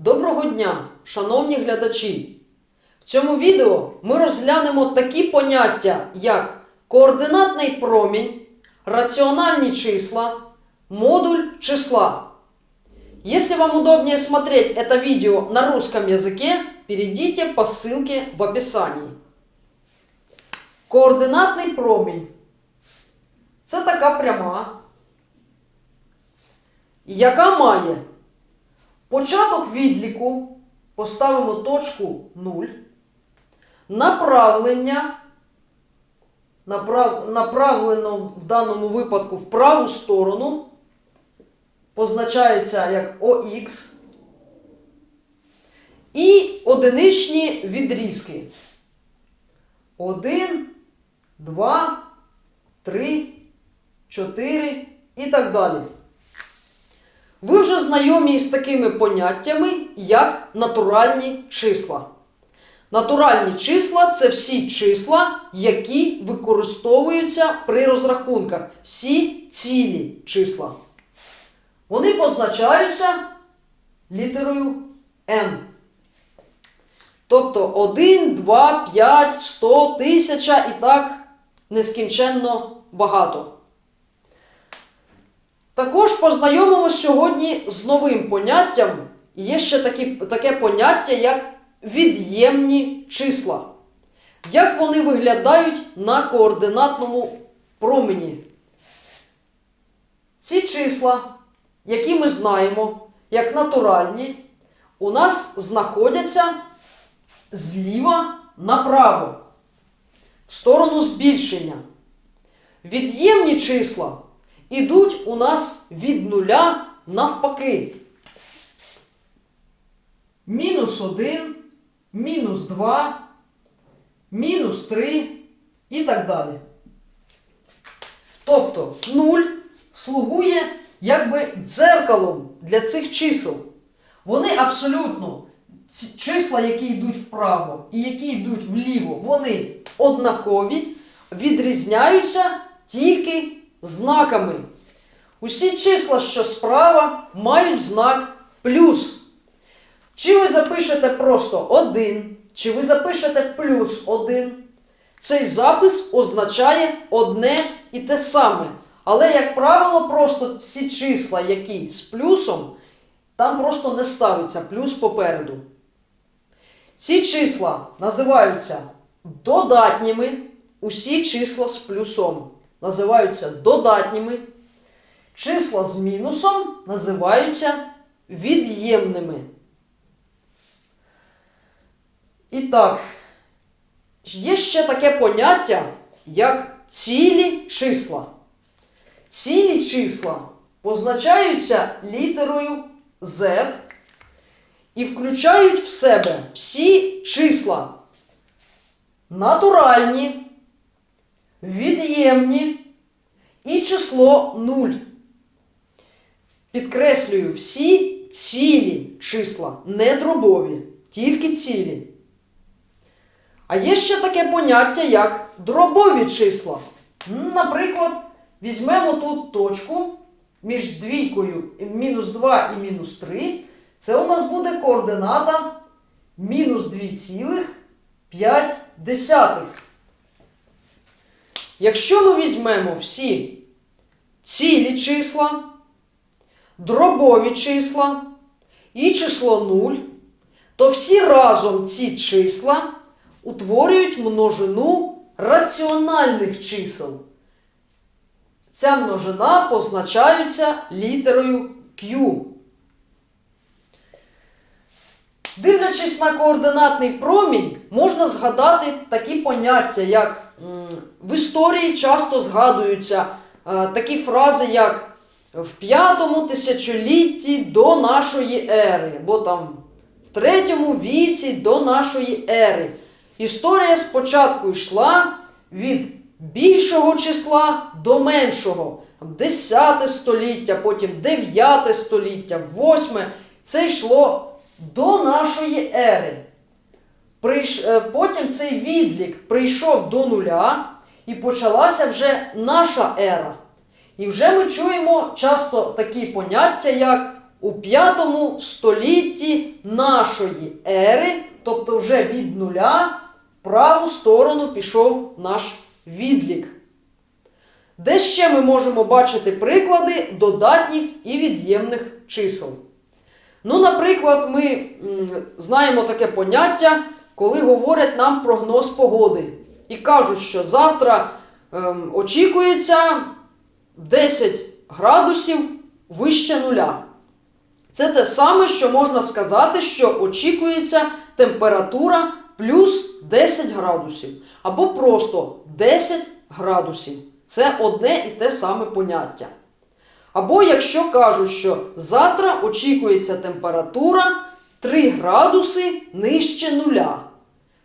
Доброго дня, шановні глядачі! В цьому відео ми розглянемо такі поняття, як координатний промінь, раціональні числа, модуль числа. Если вам удобнее смотреть это видео на русском языке, перейдите по ссылке в описании. Координатний промінь. Це така пряма, яка має початок відліку, поставимо точку 0, направлення, направ, направлено в даному випадку в праву сторону, позначається як ОХ, і одиничні відрізки. 1, 2, 3, 4 і так далі. Ви вже знайомі з такими поняттями, як натуральні числа. Натуральні числа це всі числа, які використовуються при розрахунках. Всі цілі числа. Вони позначаються літерою N. Тобто 1, 2, 5, 100, 1000 і так нескінченно багато. Також познайомимося сьогодні з новим поняттям. Є ще такі, таке поняття, як від'ємні числа. Як вони виглядають на координатному промені? Ці числа, які ми знаємо, як натуральні, у нас знаходяться зліва направо, в сторону збільшення. Від'ємні числа ідуть у нас від нуля навпаки. Мінус 1, мінус 2, мінус 3 і так далі. Тобто 0 слугує якби дзеркалом для цих чисел. Вони абсолютно, ці числа, які йдуть вправо і які йдуть вліво, вони однакові, відрізняються тільки знаками. Усі числа, що справа, мають знак плюс. Чи ви запишете просто 1, чи ви запишете плюс 1, цей запис означає одне і те саме. Але, як правило, просто всі числа, які з плюсом, там просто не ставиться плюс попереду. Ці числа називаються додатніми, усі числа з плюсом називаються додатніми. Числа з мінусом називаються від'ємними. І так, є ще таке поняття, як цілі числа. Цілі числа позначаються літерою Z і включають в себе всі числа натуральні, від'ємні і число 0. Підкреслюю всі цілі числа, не дробові, тільки цілі. А є ще таке поняття, як дробові числа. Наприклад, візьмемо тут точку між двійкою мінус 2 і мінус 3. Це у нас буде координата мінус 2,5. Якщо ми візьмемо всі цілі числа, дробові числа і число 0, то всі разом ці числа утворюють множину раціональних чисел. Ця множина позначається літерою Q. Дивлячись на координатний промінь, можна згадати такі поняття, як в історії часто згадуються е, такі фрази, як в п'ятому тисячолітті до нашої ери, або там в третьому віці до нашої ери. Історія спочатку йшла від більшого числа до меншого. 10 століття, потім 9 століття, 8. Це йшло до нашої ери. Е, Потім цей відлік прийшов до нуля і почалася вже наша ера. І вже ми чуємо часто такі поняття, як у п'ятому столітті нашої ери, тобто вже від нуля, в праву сторону пішов наш відлік. Де ще ми можемо бачити приклади додатніх і від'ємних чисел? Ну, наприклад, ми знаємо таке поняття, коли говорять нам прогноз погоди. І кажуть, що завтра ем, очікується 10 градусів вище нуля. Це те саме, що можна сказати, що очікується температура плюс 10 градусів. Або просто 10 градусів. Це одне і те саме поняття. Або якщо кажуть, що завтра очікується температура 3 градуси нижче нуля.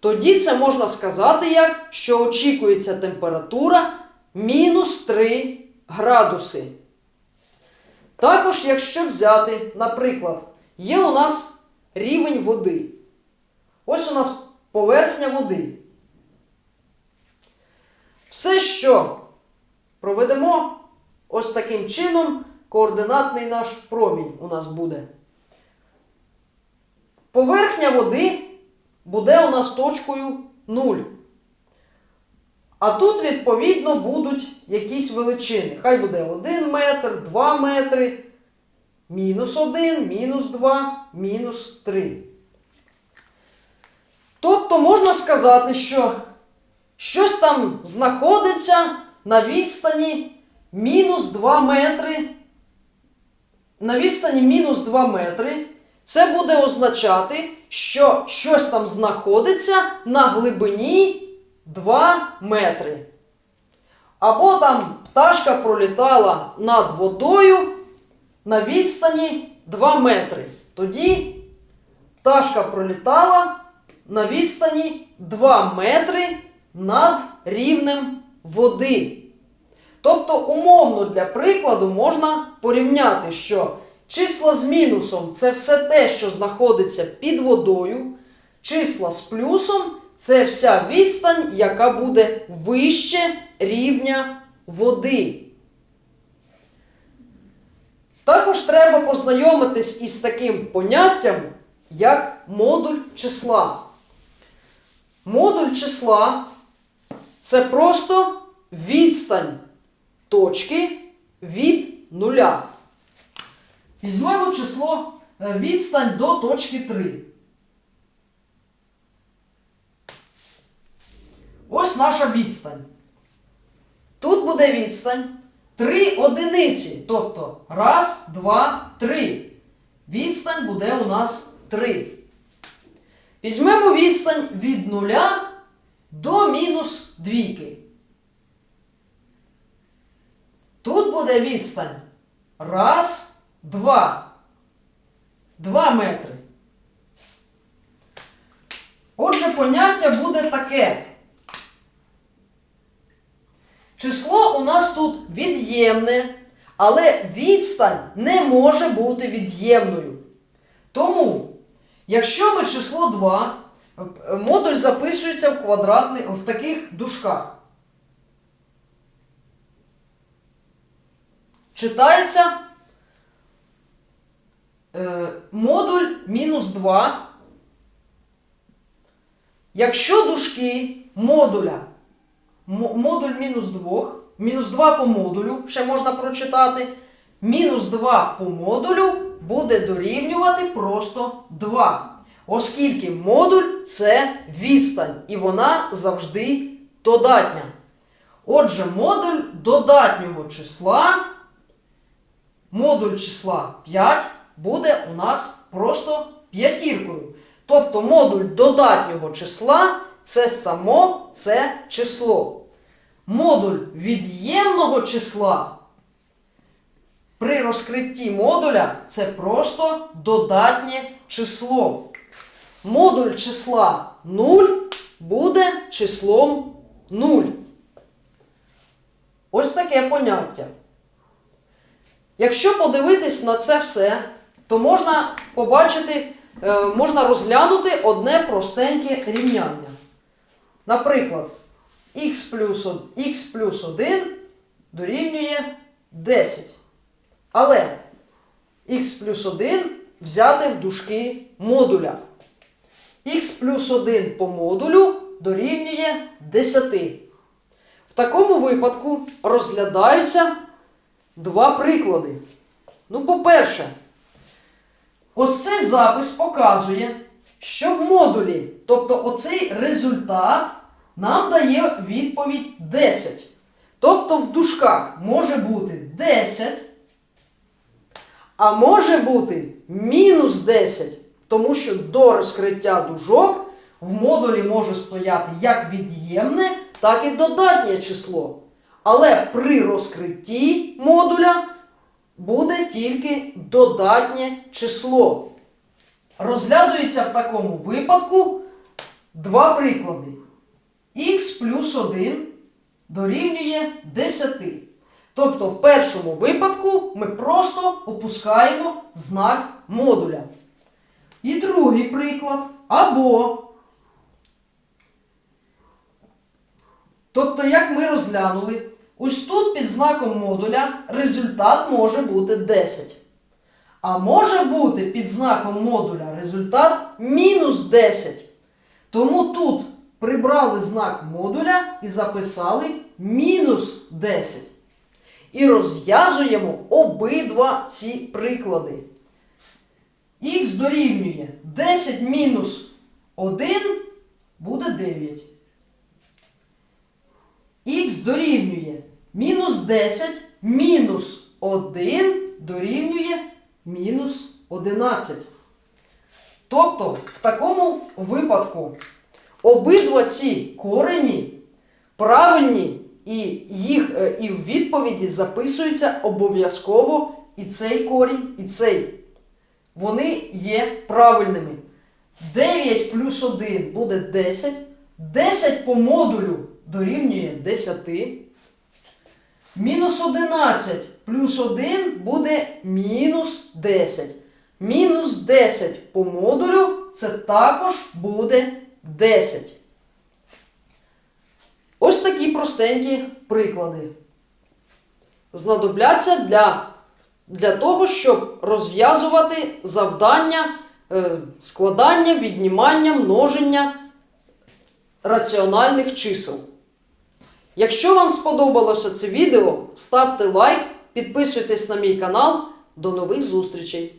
Тоді це можна сказати як, що очікується температура мінус 3 градуси. Також, якщо взяти, наприклад, є у нас рівень води. Ось у нас поверхня води. Все, що проведемо ось таким чином, координатний наш промінь у нас буде. Поверхня води буде у нас точкою 0. А тут, відповідно, будуть якісь величини. Хай буде 1 метр, 2 метри, мінус 1, мінус 2, мінус 3. Тобто можна сказати, що щось там знаходиться на відстані мінус 2 метри. На відстані мінус 2 метри. Це буде означати, що щось там знаходиться на глибині 2 метри. Або там пташка пролітала над водою на відстані 2 метри. Тоді пташка пролітала на відстані 2 метри над рівнем води. Тобто, умовно для прикладу можна порівняти, що числа з мінусом це все те, що знаходиться під водою, числа з плюсом це вся відстань, яка буде вище рівня води. Також треба познайомитись із таким поняттям, як модуль числа. Модуль числа це просто відстань точки від нуля. Візьмемо число е, відстань до точки 3. Ось наша відстань. Тут буде відстань 3 одиниці. Тобто раз, два, три. Відстань буде у нас 3. Візьмемо відстань від нуля до мінус двійки. Тут буде відстань. Раз, два. Два метри. Отже, поняття буде таке. Число у нас тут від'ємне, але відстань не може бути від'ємною. Тому, якщо ми число 2, е, модуль записується в квадратний, в таких дужках. Читається модуль мінус 2. Якщо дужки модуля модуль мінус 2, мінус 2 по модулю, ще можна прочитати. Мінус 2 по модулю буде дорівнювати просто 2. Оскільки модуль це відстань, і вона завжди додатня. Отже, модуль додатнього числа, модуль числа 5 буде у нас просто п'ятіркою. Тобто модуль додатнього числа це само це число. Модуль від'ємного числа при розкритті модуля це просто додатнє число. Модуль числа 0 буде числом 0. Ось таке поняття. Якщо подивитись на це все, то можна побачити, е, можна розглянути одне простеньке рівняння. Наприклад, х плюс, х плюс 1 дорівнює 10. Але х плюс 1 взяти в дужки модуля. х плюс 1 по модулю дорівнює 10. В такому випадку розглядаються два приклади. Ну, по-перше, ось цей запис показує, що в модулі, тобто оцей результат, нам дає відповідь 10. Тобто в дужках може бути 10, а може бути мінус 10, тому що до розкриття дужок в модулі може стояти як від'ємне, так і додатнє число. Але при розкритті модуля буде тільки додатнє число. Розглядується в такому випадку два приклади. х плюс 1 дорівнює 10. Тобто в першому випадку ми просто опускаємо знак модуля. І другий приклад або. Тобто, як ми розглянули, ось тут під знаком модуля результат може бути 10. А може бути під знаком модуля результат мінус 10. Тому тут прибрали знак модуля і записали мінус 10. І розв'язуємо обидва ці приклади. Х дорівнює 10 мінус 1 буде 9. Дорівнює мінус 10 мінус 1 дорівнює мінус 11. Тобто, в такому випадку обидва ці корені правильні, і їх е, і в відповіді записується обов'язково і цей корінь, і цей. Вони є правильними. 9 плюс 1 буде 10. 10 по модулю дорівнює 10. Мінус 11 плюс 1 буде мінус 10. Мінус 10 по модулю це також буде 10. Ось такі простенькі приклади. Знадобляться для, для того, щоб розв'язувати завдання е, складання, віднімання, множення раціональних чисел. Якщо вам сподобалося це відео, ставте лайк, підписуйтесь на мій канал. До нових зустрічей!